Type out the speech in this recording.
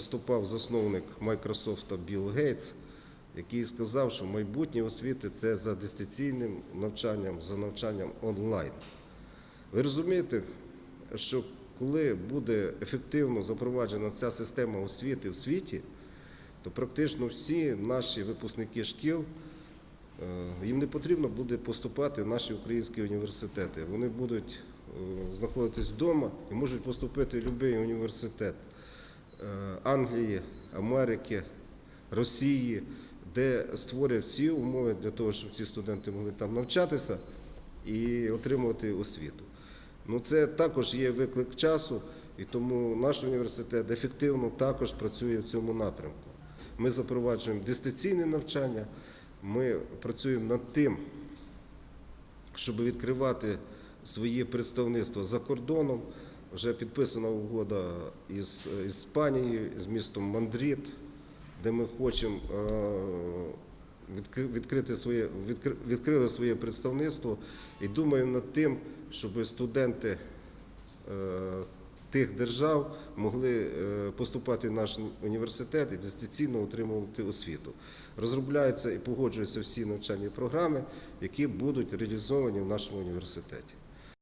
виступав засновник Microsoft Білл Гейтс, який сказав, що майбутнє освіти це за дистанційним навчанням, за навчанням онлайн. Ви розумієте, що коли буде ефективно запроваджена ця система освіти в світі, то практично всі наші випускники шкіл Е, Їм не потрібно буде поступати в наші українські університети. Вони будуть е, знаходитись вдома і можуть поступити в будь-який університет Англії, Америки, Росії, де створять всі умови для того, щоб ці студенти могли там навчатися і отримувати освіту. Ну, це також є виклик часу, і тому наш університет ефективно також працює в цьому напрямку. Ми запроваджуємо дистанційне навчання, ми працюємо над тим, щоб відкривати свої представництва за кордоном. Вже підписана угода із Іспанією, з містом Мандрід, де ми хочемо е, відкрити своє, відкри- відкрили своє представництво і думаємо над тим, щоб студенти е, тих держав могли е, поступати в наш університет і дистанційно отримувати освіту. Розробляються і погоджуються всі навчальні програми, які будуть реалізовані в нашому університеті.